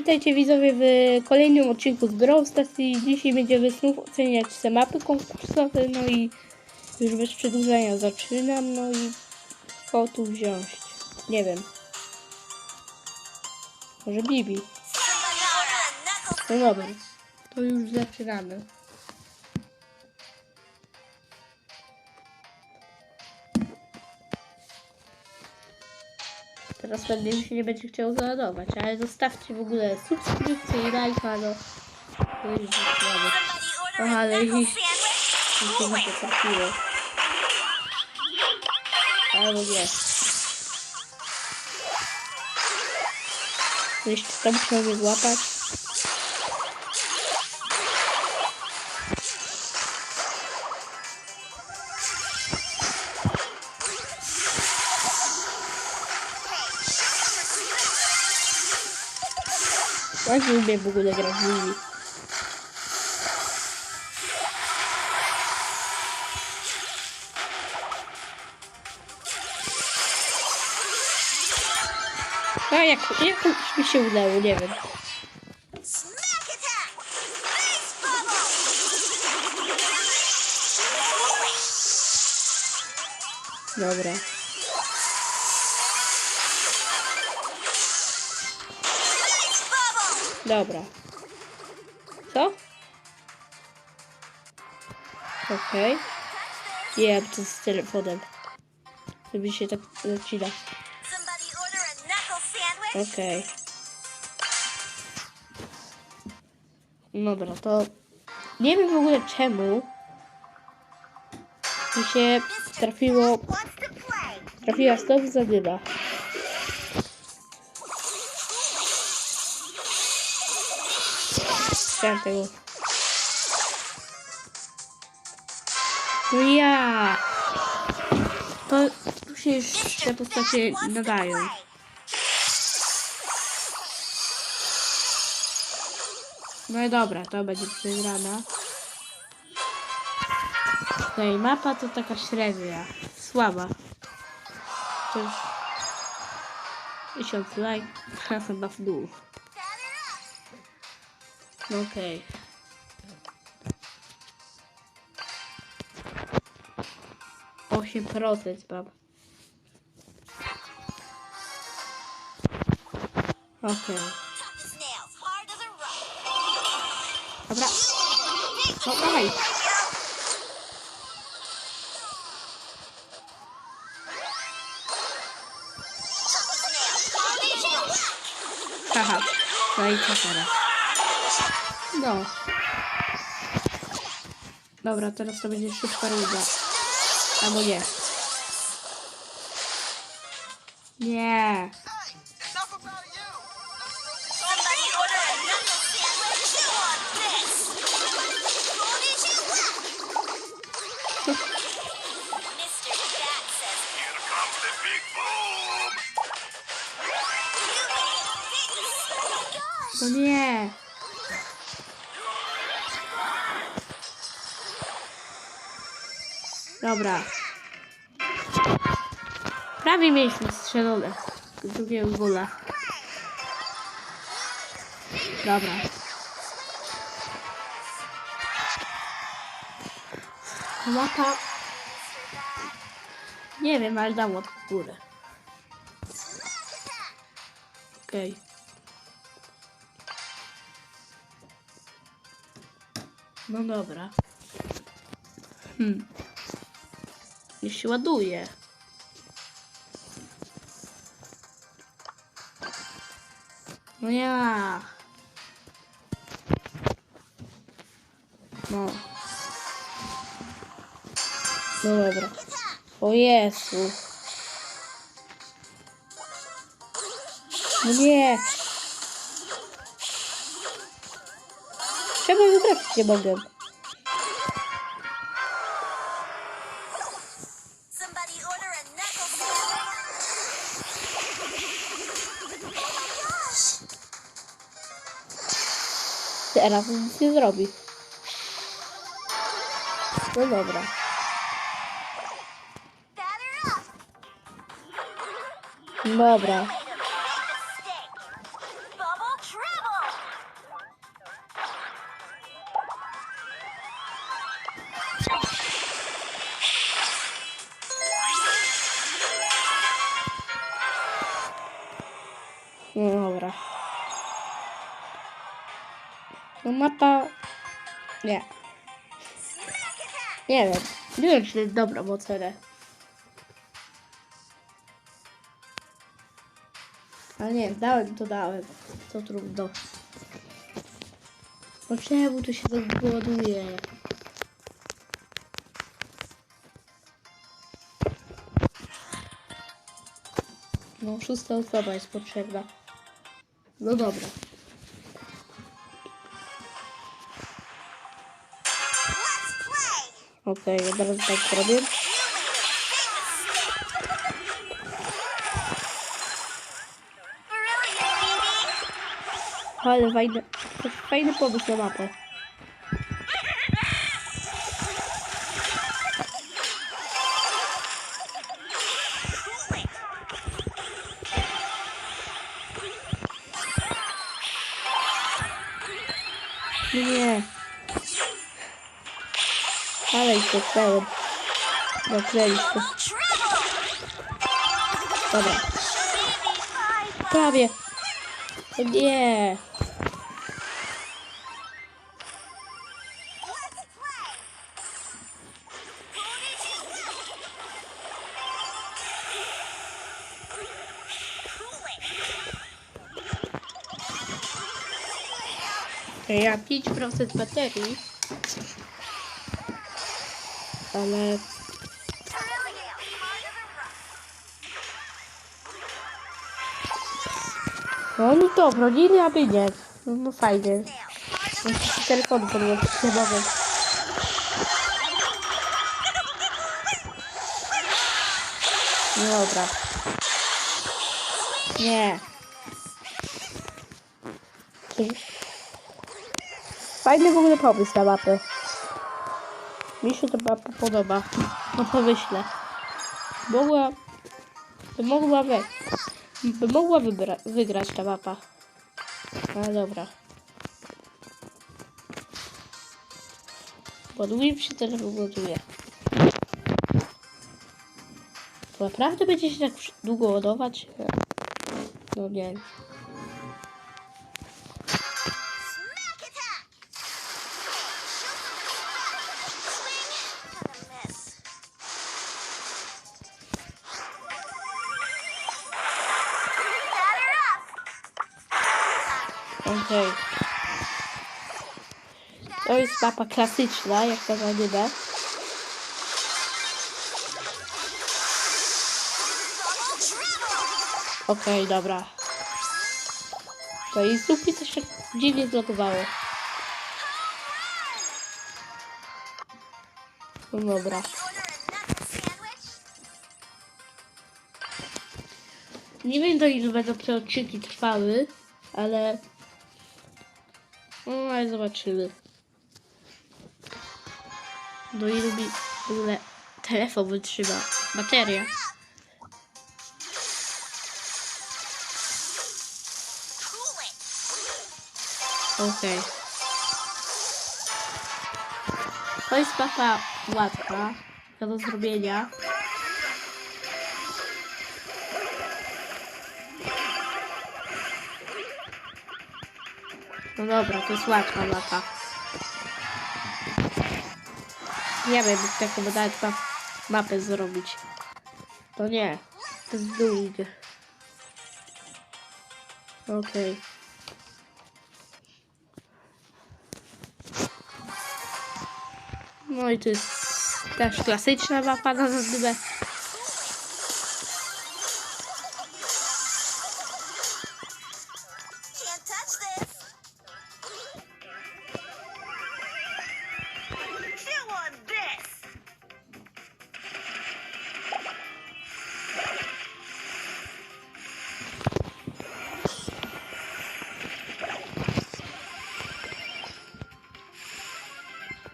Witajcie widzowie w kolejnym odcinku z Brawl Stars i dzisiaj będziemy znów oceniać te mapy konkursowe, no i już bez przedłużenia zaczynam, no i kogo tu wziąć? Nie wiem. Może Bibi. No dobra, to już zaczynamy. Teraz pewnie mi się nie będzie chciał załadować, ale zostawcie w ogóle subskrypcję i lajka, no. To order Aha, ale sandwich. mi się nie potrafiło. Albo nie. Jeszcze tam chciał mnie Ja nie umiem w ogóle grać w Lili. A jak, jak mi się udało, nie wiem. Dobra. Dobra. Co? Okej. Nie, to z telefonem. Żeby się tak zacina. Okej. Dobra, to... Nie wiem w ogóle czemu mi się trafiło... Trafiła znowu zadyma. Chciałem tego. No ja! To tu się już te postacie nadają. No i dobra, to będzie przegrana. No i mapa to taka średnia. Słaba. To już... Tysiąc lajk. Chyba w dół. Okay. Osiem procent mam. Okej. Okay. Dobra. No dawaj. Haha. No i? No. Dobra, teraz to będzie szybka runda. Albo nie. Nie. Somebody order Dobra. Prawie mieliśmy strzelone. z Drugiego gola. Dobra. Mapa. Nie wiem, ale dam od górę. Okej. No dobra. Hmm. Już się ładuje. No ja. No. No dobra. O Jezu. No nie. Czemu wytrafić nie mogę? Teraz nic nie zrobi. No dobra. Dobra. No mapa... Nie. Nie wiem. Nie wiem, czy to jest dobra ocenę. Ale nie, dałem to dałem. To trudno. No czemu to się tak? No, szósta osoba jest potrzebna. No dobra. Okej, okay, teraz tak robię. Brilliant, Phoebe. Ale fajny, fajny pomysł na mapę. Nakręliście. Trouble. Dobra, prawie. Nie. Ja 5% baterii. Ale no oni to obronili, aby nie. No, no fajnie. Muszę telefon podłączyć, nie mogę. Dobra. Nie. Fajny w ogóle pomysł na mapę. Mi się to podoba. No pomyślę. Mogła... By mogła wy... By mogła wybra... wygrać ta mapa. Ale dobra. Mi się też wyładuje. To naprawdę będzie się tak długo ładować? No nie. Smack Okej. To jest mapa klasyczna, jak to anime. Okej, dobra. To i mi coś tak dziwnie zlogowało. No dobra. Nie wiem do ilu będą te odcinki trwały, ale... No, ale zobaczymy. Do ilu mi w ogóle telefon wytrzyma. Bateria. Cool it. Okej. To jest mapa łatwa No dobra, to jest łatwa mapa. Nie wiem, jak taką nawet ma mapę zrobić. To nie, to jest długie. Okej. No i to jest też klasyczna mapa na zadymę.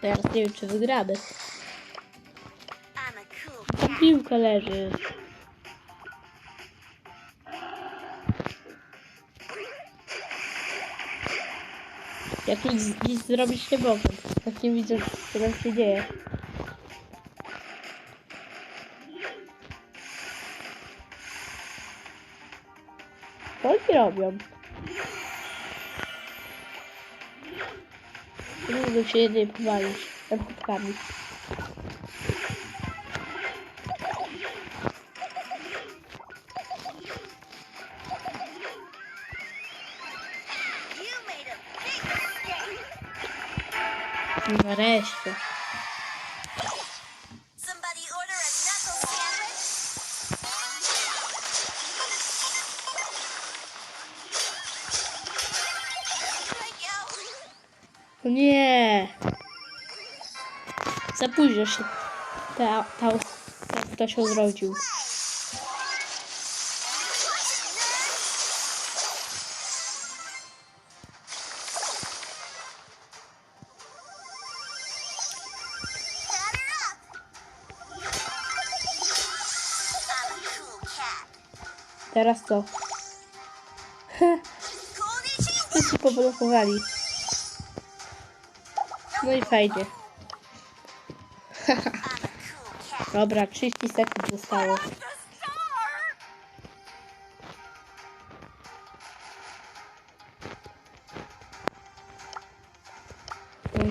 Teraz nie wiem, czy wygramy. Ta piłka leży. Ja tu nic, nic zrobić nie mogę. Tak nie widzę, co tam się dzieje. Co oni robią? dużo de jednej É complicado. kubkami. Nareszcie. Późno się ta, ta, ta, kto się cat. Teraz co? Wszyscy poblokowali. No i fajnie. Dobra, 30 sekund zostało.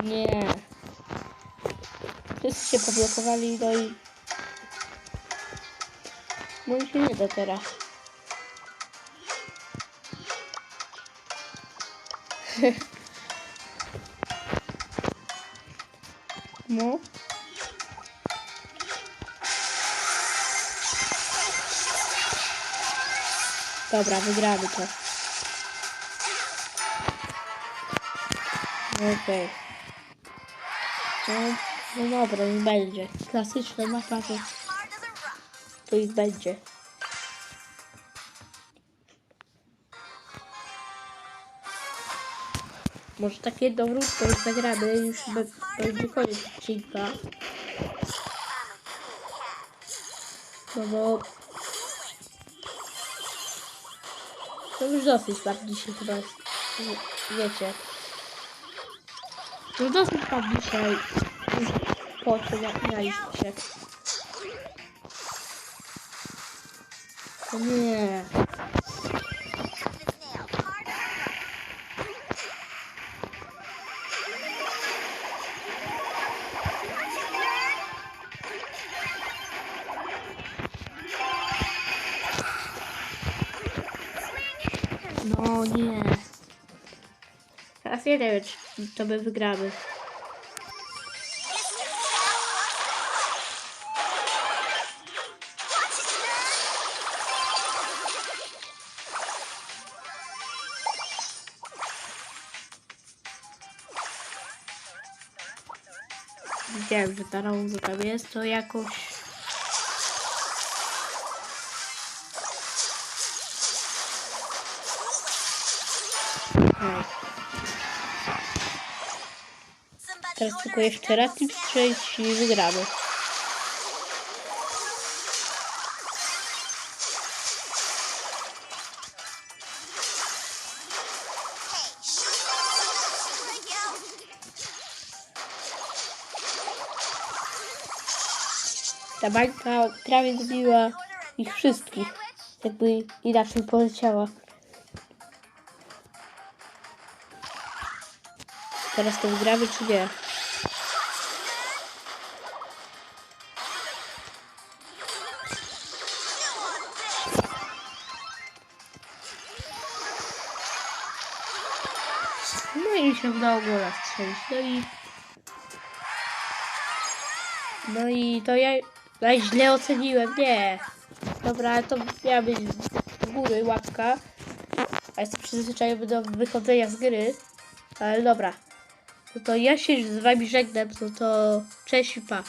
Nie. Wszyscy się poblokowali, no i... No i się nie da teraz. No. Dobra, wygramy to. Okej. No, no dobra, niech będzie. Klasyczna mapa to, ich będzie. Może takie dowrót to już zagramy, już będzie koniec odcinka. No bo... To już dosyć dzisiaj chyba, wie- wiecie. No dosyć dzisiaj już po co nagraliście się. O nie. Nie. Teraz nie wiem, czy to my wygramy. Widziałem, że ta roza jest, to jakoś... teraz tylko jeszcze raz i i wygramy. Ta bańka prawie zbiła ich wszystkich. Jakby inaczej poleciała. Teraz to wygramy czy nie? Się udało gola strzelić. No i... No i to ja... Ja źle oceniłem, nie. Dobra, to miała być z góry łapka. A jestem przyzwyczajony do wychodzenia z gry. Ale dobra. No to ja się z wami żegnam, no to cześć i pa.